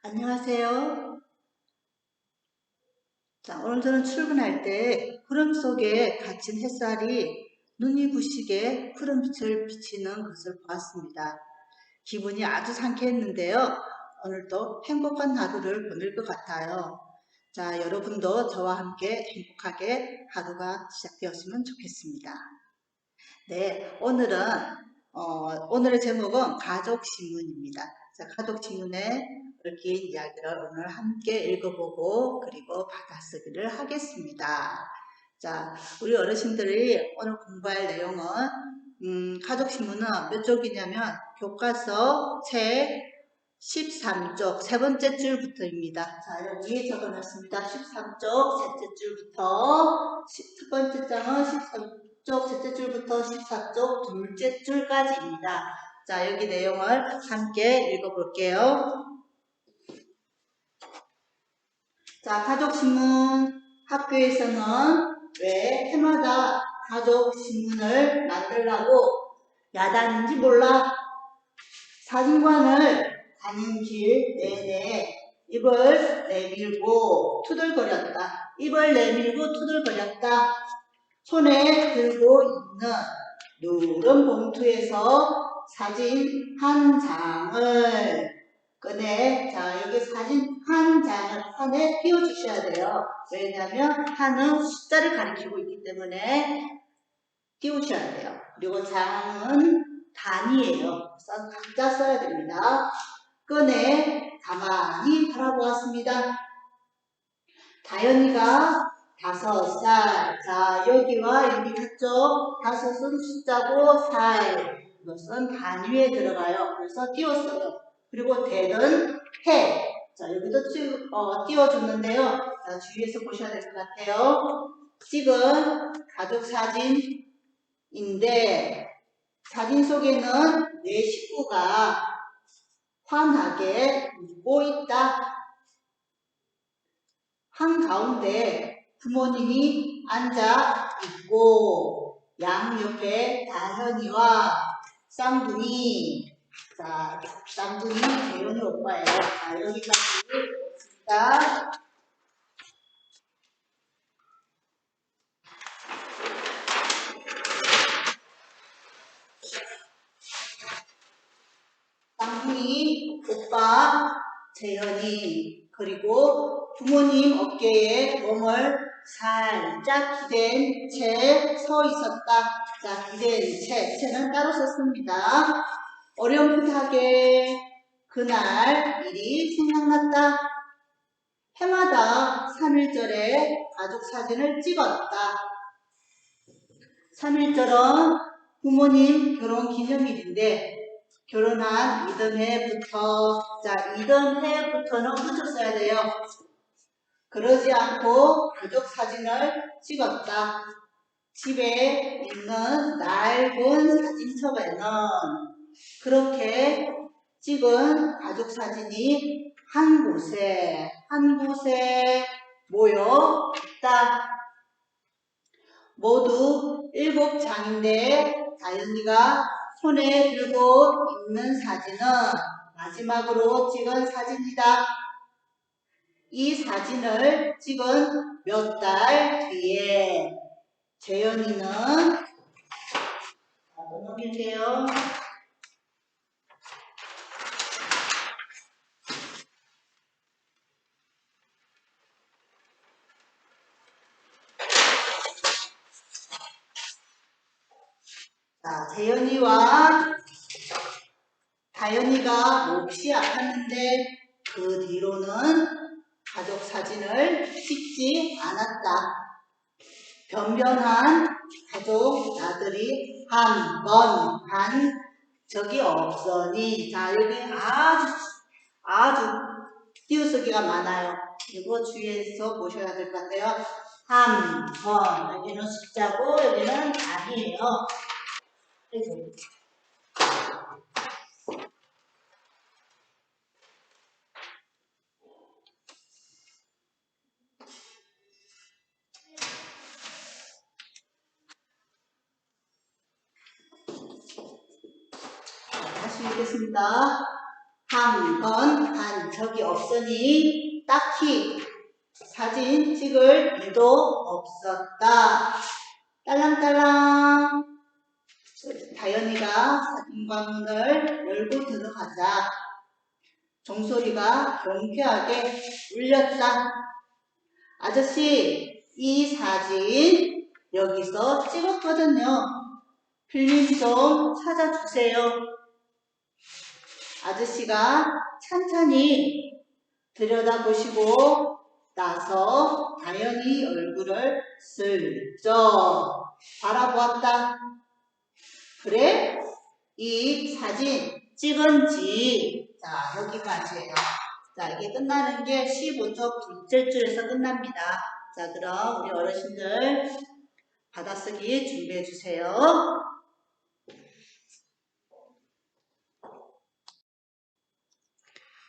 안녕하세요. 자, 오늘 저는 출근할 때 구름 속에 갇힌 햇살이 눈이 부시게 푸른 빛을 비치는 것을 보았습니다. 기분이 아주 상쾌했는데요. 오늘도 행복한 하루를 보낼 것 같아요. 자, 여러분도 저와 함께 행복하게 하루가 시작되었으면 좋겠습니다. 네, 오늘은 어, 오늘의 제목은 가족신문입니다. 자, 가족신문에 얽힌 이야기를 오늘 함께 읽어보고 그리고 받아쓰기를 하겠습니다. 자, 우리 어르신들이 오늘 공부할 내용은 음, 가족신문은 몇 쪽이냐면 교과서 책 13쪽 세 번째 줄부터입니다. 자, 여기 적어놨습니다. 13쪽 셋째 줄부터 첫 번째 장은 13쪽 셋째 줄부터 14쪽 둘째 줄까지입니다. 자, 여기 내용을 함께 읽어볼게요. 자, 가족신문 학교에서는 왜 해마다 가족신문을 만들라고 야단인지 몰라 사진관을 가는 길 내내 입을 내밀고 투덜거렸다. 입을 내밀고 투덜거렸다. 손에 들고 있는 누런 봉투에서 사진 한 장을 꺼내 자 여기 사진 한 장을 판에 띄워주셔야 돼요. 왜냐하면 한은 숫자를 가리키고 있기 때문에 띄우셔야 돼요. 그리고 장은 단위예요. 그래서 각자 써야 됩니다. 꺼내 가만히 바라보았습니다. 다현이가 다섯 살. 자, 여기와 여기 같죠? 다섯은 숫자고 살. 이것은 단위에 들어가요. 그래서 띄웠어요. 그리고 대는 해. 자, 여기도 띄, 어, 띄워줬는데요. 자, 주위에서 보셔야 될 것 같아요. 찍은 가족 사진인데, 사진 속에는 내 식구가 환하게 웃고 있다. 한가운데 부모님이 앉아 있고 양 옆에 다현이와 쌍둥이 자 쌍둥이 재현이 오빠예요. 자 여기까지 읽습니다. 쌍둥이 오빠 재현이 그리고 부모님 어깨에 몸을 살짝 기댄 채 서 있었다. 자, 기댄 채. 채는 따로 썼습니다. 어렴풋하게 그날 일이 생각났다. 해마다 3일절에 가족 사진을 찍었다. 3일절은 부모님 결혼 기념일인데 결혼한 이듬해부터 자 이듬해부터는 붙였어야 돼요. 그러지 않고 가족 사진을 찍었다. 집에 있는 낡은 사진첩에는 그렇게 찍은 가족 사진이 한 곳에 한 곳에 모여 있다. 모두 일곱 장인데 다현이가 손에 들고 있는 사진은 마지막으로 찍은 사진이다. 이 사진을 찍은 몇 달 뒤에 재현이는 넘길게요. 자, 재현이와 다현이가 몹시 아팠는데 그 뒤로는 가족 사진을 찍지 않았다. 변변한 가족 나들이 한 번 한 적이 없으니 자 여기 아주 아주 띄어쓰기가 많아요. 이거 주위에서 보셔야 될 것 같아요. 한 번 여기는 숫자고 여기는 단이에요. 그리고 다시 읽겠습니다. 한번한 적이 없으니 딱히 사진 찍을 일도 없었다. 딸랑딸랑. 다현이가 사진관문을 열고 들어가자 종소리가 경쾌하게 울렸다. 아저씨, 이 사진 여기서 찍었거든요. 필름 좀 찾아주세요. 아저씨가 찬찬히 들여다보시고 나서 다현이 얼굴을 슬쩍 바라보았다. 그래? 이 사진 찍은 지, 자, 여기까지예요. 자, 이게 끝나는 게 15쪽 둘째 줄에서 끝납니다. 자, 그럼 우리 어르신들 받아쓰기 준비해 주세요.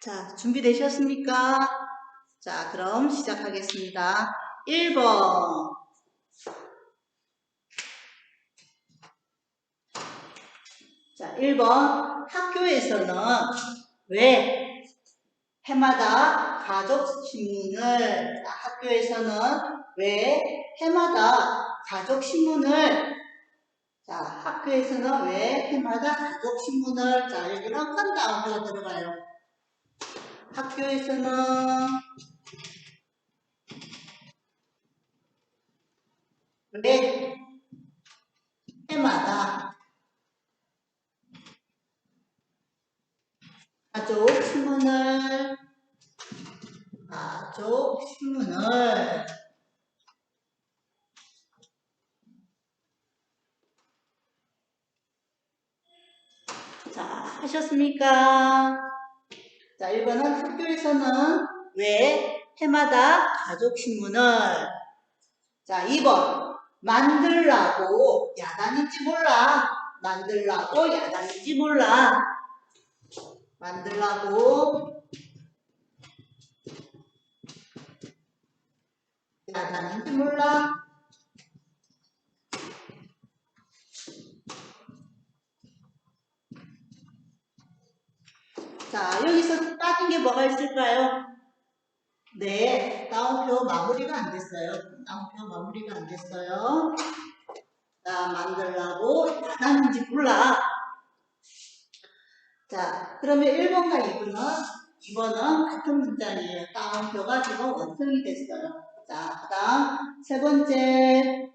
자, 준비되셨습니까? 자, 그럼 시작하겠습니다. 1번. 자, 1번. 학교에서는 왜 해마다 가족 신문을, 자, 학교에서는 왜 해마다 가족 신문을, 자, 학교에서는 왜 해마다 가족 신문을, 자, 여기는 큰 다음표가 들어가요. 학교에서는 왜 해마다 가족 신문을 가족 신문을. 자 하셨습니까? 자 1번은 학교에서는 왜 해마다 가족 신문을? 자 2번. 만들라고 야단인지 몰라. 만들라고 야단인지 몰라 만들라고. 야단인지 몰라. 자 여기서 빠진 게 뭐가 있을까요? 네 다운표 마무리가 안 됐어요. 다운표 마무리가 안 됐어요. 자 만들라고. 야단인지 몰라 자, 그러면 1번과 2번은 2번은 같은 문장이에요. 다운표가 지금 원통이 됐어요. 자, 그 다음 세 번째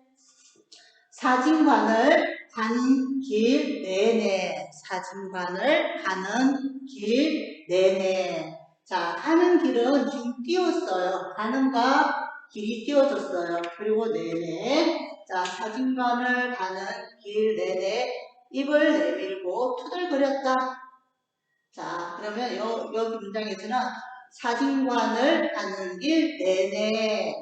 사진관을 가는 길 내내 사진관을 가는 길 내내 자, 가는 길은 지금 띄웠어요. 가는과 길이 띄워졌어요. 그리고 내내 자, 사진관을 가는 길 내내 입을 내밀고 투덜거렸다. 자, 그러면 요, 여기 문장에서는 사진관을 가는 길 내내.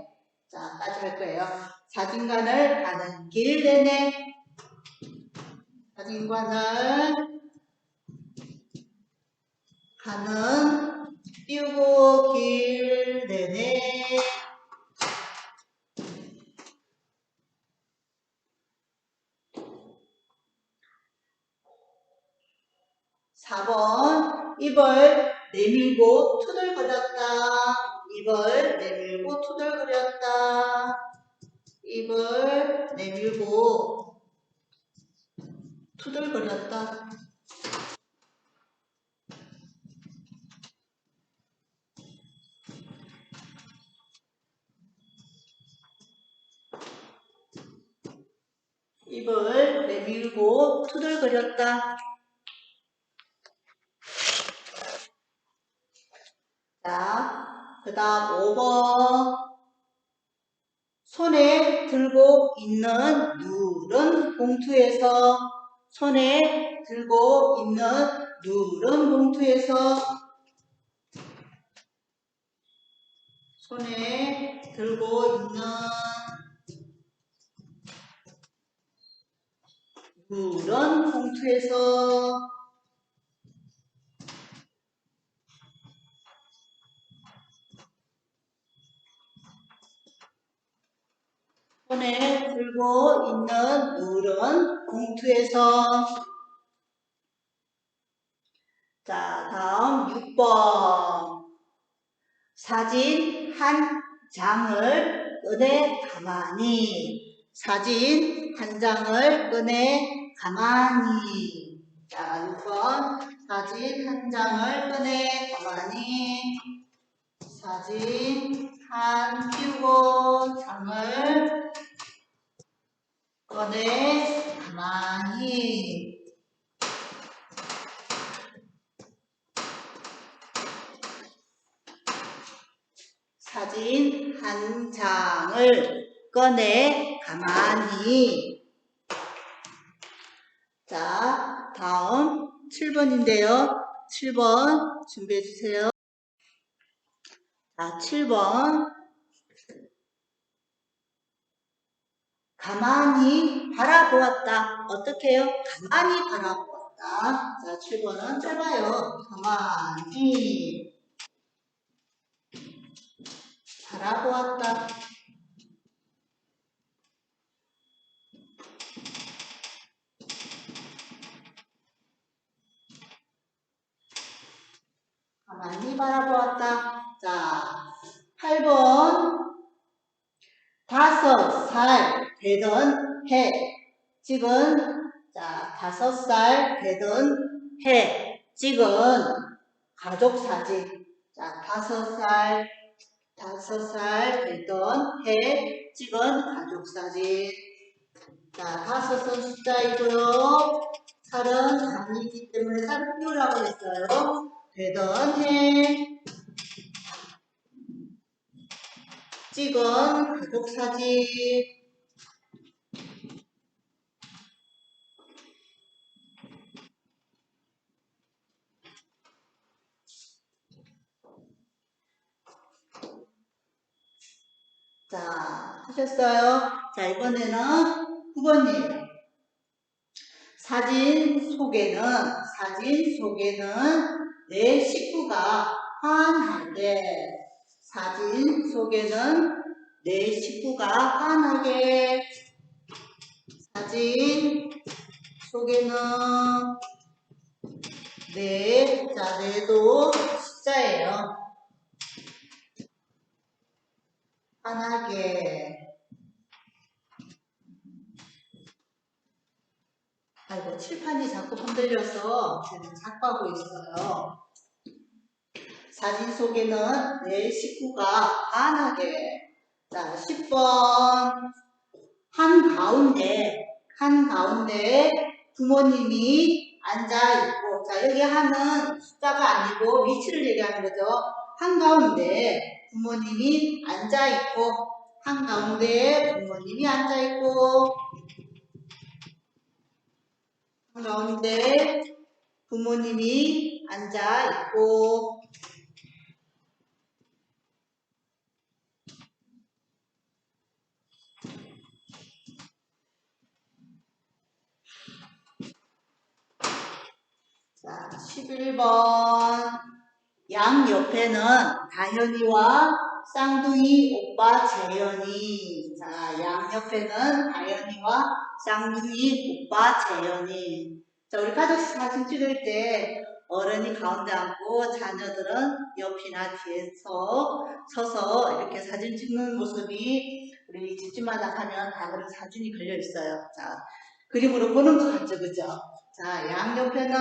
자, 까지 할 거예요. 사진관을 가는 길 내내. 사진관을 가는 띄우고 길 내내 4번 입을 내밀고 투덜거렸다. 입을 내밀고 투덜거렸다. 입을 내밀고 투덜거렸다. 입을 내밀고 투덜거렸다. 자, 그 다음 5번. 손에 들고 있는 누런 봉투에서. 손에 들고 있는 누런 봉투에서. 손에 들고 있는 누런 봉투에서 손에 들고 있는 누런 봉투에서 자, 다음 6번. 사진 한 장을 꺼내 가만히. 사진 한 장을 꺼내 가만히. 자, 6번. 사진 한 장을 꺼내 가만히. 사진 한 띄우고 장을 꺼내 가만히. 사진 한 장을 꺼내 가만히. 자, 다음 7번인데요. 7번 준비해 주세요. 자, 7번. 가만히 바라보았다. 어떻게 해요? 가만히 바라보았다. 자, 7번은 짧아요. 가만히 바라보았다. 가만히 바라보았다. 자, 8번. 다섯 살 되던 해. 찍은, 자, 다섯 살 되던 해. 찍은 가족 사진. 자, 다섯 살, 다섯 살 되던 해 찍은 가족 사진. 자, 다섯은 숫자이고요. 살은 단위이기 때문에 살을 띄우라고 했어요. 되던 해 찍은 가족 사진. 자, 하셨어요? 자, 이번에는 9번이에요. 사진 속에는, 사진 속에는 내 식구가 환하게, 사진 속에는 내 식구가 환하게, 사진 속에는 내, 자, 내도 숫자예요. 환하게. 아이고, 칠판이 자꾸 흔들려서 지금 작가고 있어요. 사진 속에는 내 식구가 환하게. 자, 10번. 한 가운데, 한 가운데 부모님이 앉아있고, 자, 여기 하는 숫자가 아니고 위치를 얘기하는 거죠. 한 가운데 부모님이 앉아있고, 한 가운데 부모님이 앉아있고, 한 가운데 부모님이 앉아 있고, 자, 11번. 양 옆에는 다현이와 쌍둥이 오빠 재현이. 자, 양 옆에는 다현이와 쌍둥이 오빠 재현이. 자, 우리 가족 사진 찍을 때 어른이 가운데 앉고 자녀들은 옆이나 뒤에서 서서 이렇게 사진 찍는 모습이 우리 집집마다 가면 다 그런 사진이 걸려 있어요. 자, 그림으로 보는 것 같죠, 그죠? 자, 양옆에는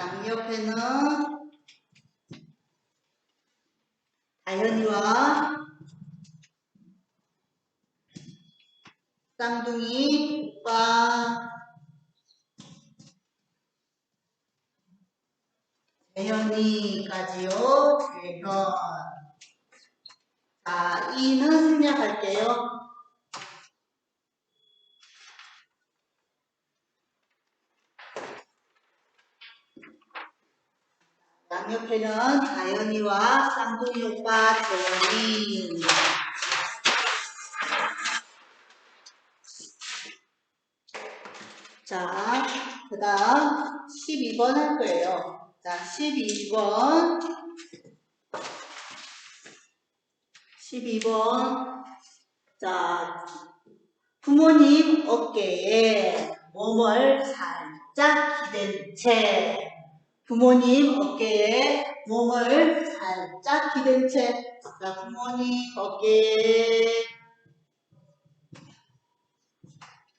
양옆에는 다현이와 쌍둥이 오빠 재현이까지요. 재현. 자, 이는 생략할게요. 양옆에는 다현이와 쌍둥이 오빠 재현이. 자, 그 다음 12번 할 거예요. 자, 12번. 12번. 자, 부모님 어깨에 몸을 살. 살짝 기댄 채 부모님 어깨에 몸을 살짝 기댄 채 자, 부모님 어깨에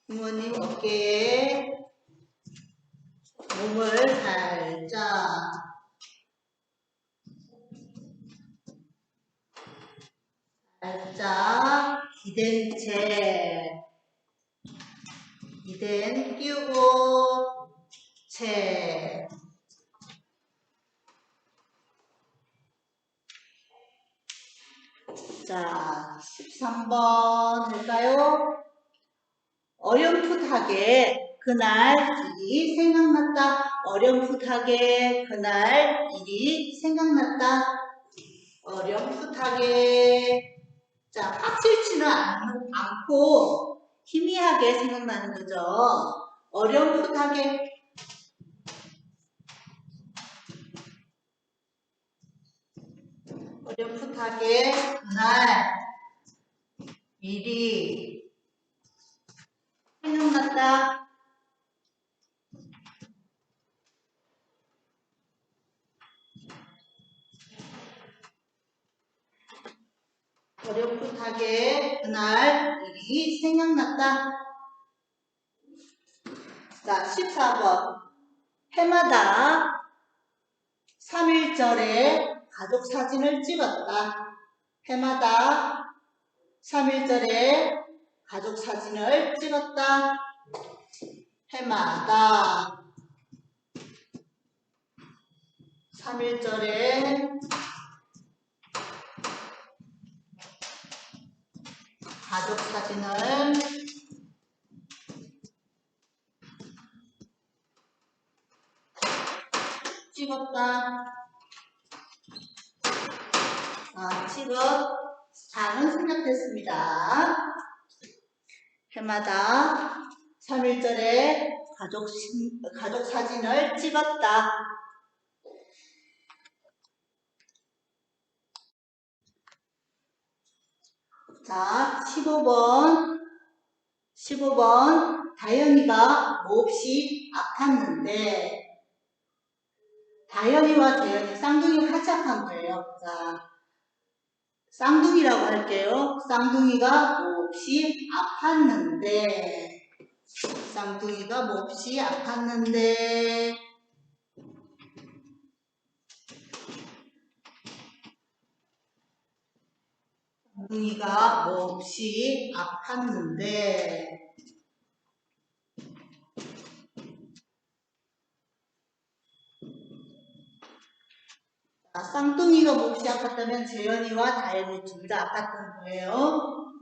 부모님 어깨에 몸을 살짝 살짝 기댄 채 기댄 끼우고 채 자, 13번 할까요? 어렴풋하게 그날 일이 생각났다. 어렴풋하게 그날 일이 생각났다. 어렴풋하게 자 확실치는 않, 않고 희미하게 생각나는 거죠. 어렴풋하게 어렴풋하게 그날 일이 생각났다. 어렴풋하게 그날 일이 생각났다. 자, 14번. 해마다 3일절에 가족 사진을 찍었다. 해마다 3일절에 가족 사진을 찍었다. 해마다 3일절에 가족 사진을 찍었다. 아, 찍어. 장은 생략됐습니다. 해마다 3일절에 가족, 신- 가족 사진을 찍었다. 자, 15번. 15번. 다현이가 몹시 아팠는데, 다현이와 재현이 같이 아픈 거예요. 자, 쌍둥이라고 할게요. 쌍둥이가 몹시 아팠는데, 쌍둥이가 몹시 아팠는데, 쌍둥이가 몹시 아팠는데, 자, 쌍둥이가 몹시 아팠다면 재현이와 다현이 둘다 아팠던 거예요.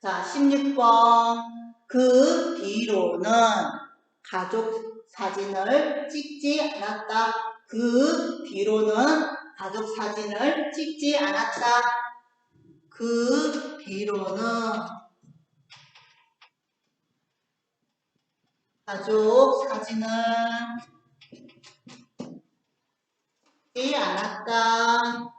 자, 16번. 그 뒤로는 가족 사진을 찍지 않았다. 그 뒤로는 가족 사진을 찍지 않았다. 그 뒤로는 가족 사진을 찍지 않았다.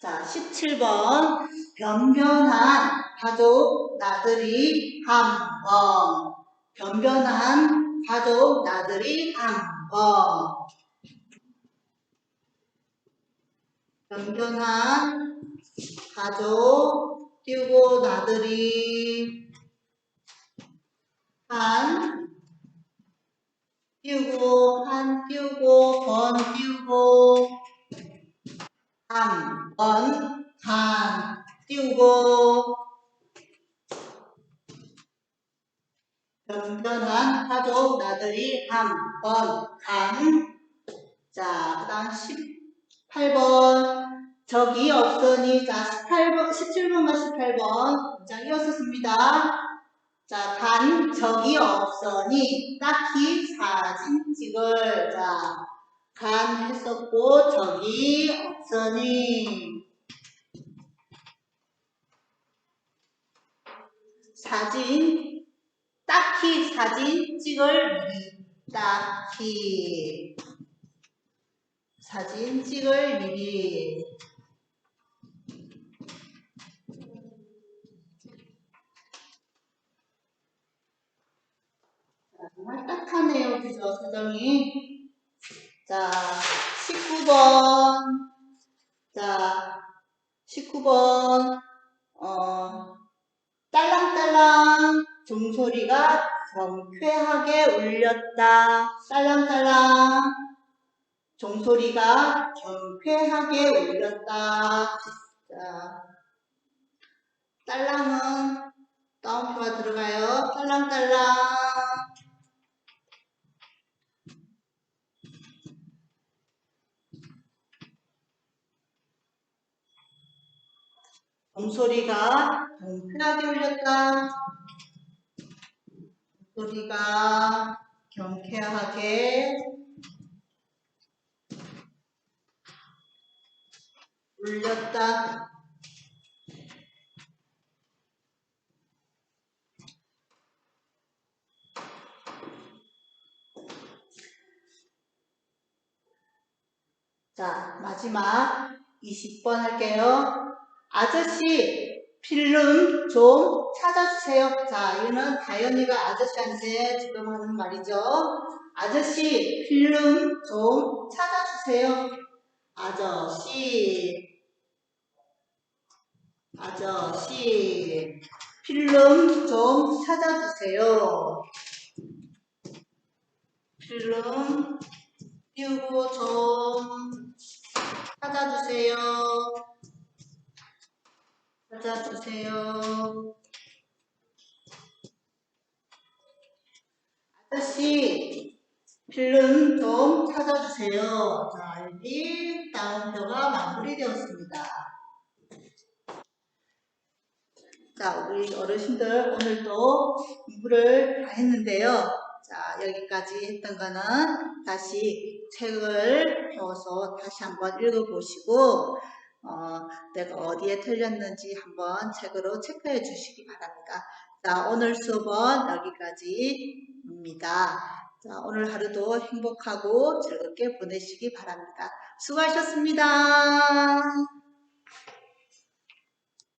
자, 17번. 변변한 가족 나들이 한 번. 변변한 가족 나들이 한 번. 변변한 가족 띄우고 나들이 한 띄우고 한 띄우고 번 띄우고 한번한 띄우고. 변변한 가족 나들이 한번한 자, 그 다음 18번. 적이 없으니 자 18번 17번과 18번 문장 이었었습니다. 자, 간 적이 없으니 딱히 사진 찍을. 자, 간 했었고 적이 없으니 사진 딱히 사진 찍을 일이 딱히 사진 찍을 미리 자, 정말 딱하네요. 그죠? 사정이. 자, 19번. 자, 19번. 어, 딸랑딸랑 종소리가 경쾌하게 울렸다. 딸랑딸랑 종소리가 경쾌하게 울렸다. 자, 딸랑은 따옴표가 들어가요. 딸랑딸랑. 종소리가 경쾌하게 울렸다. 소리가 경쾌하게 울렸다. 자, 마지막 20번 할게요. 아저씨, 필름 좀 찾아주세요. 자, 이거는 다현이가 아저씨한테 지금 하는 말이죠. 아저씨, 필름 좀 찾아주세요. 아저씨, 아저씨, 필름 좀 찾아주세요. 필름 띄우고 좀 찾아주세요. 찾아주세요. 아저씨, 필름 좀 찾아주세요. 자, 여기 다음표가 마무리되었습니다. 자, 우리 어르신들 오늘도 공부를 다 했는데요. 자, 여기까지 했던 거는 다시 책을 펴서 다시 한번 읽어보시고, 어, 내가 어디에 틀렸는지 한번 책으로 체크해 주시기 바랍니다. 자, 오늘 수업은 여기까지입니다. 자, 오늘 하루도 행복하고 즐겁게 보내시기 바랍니다. 수고하셨습니다.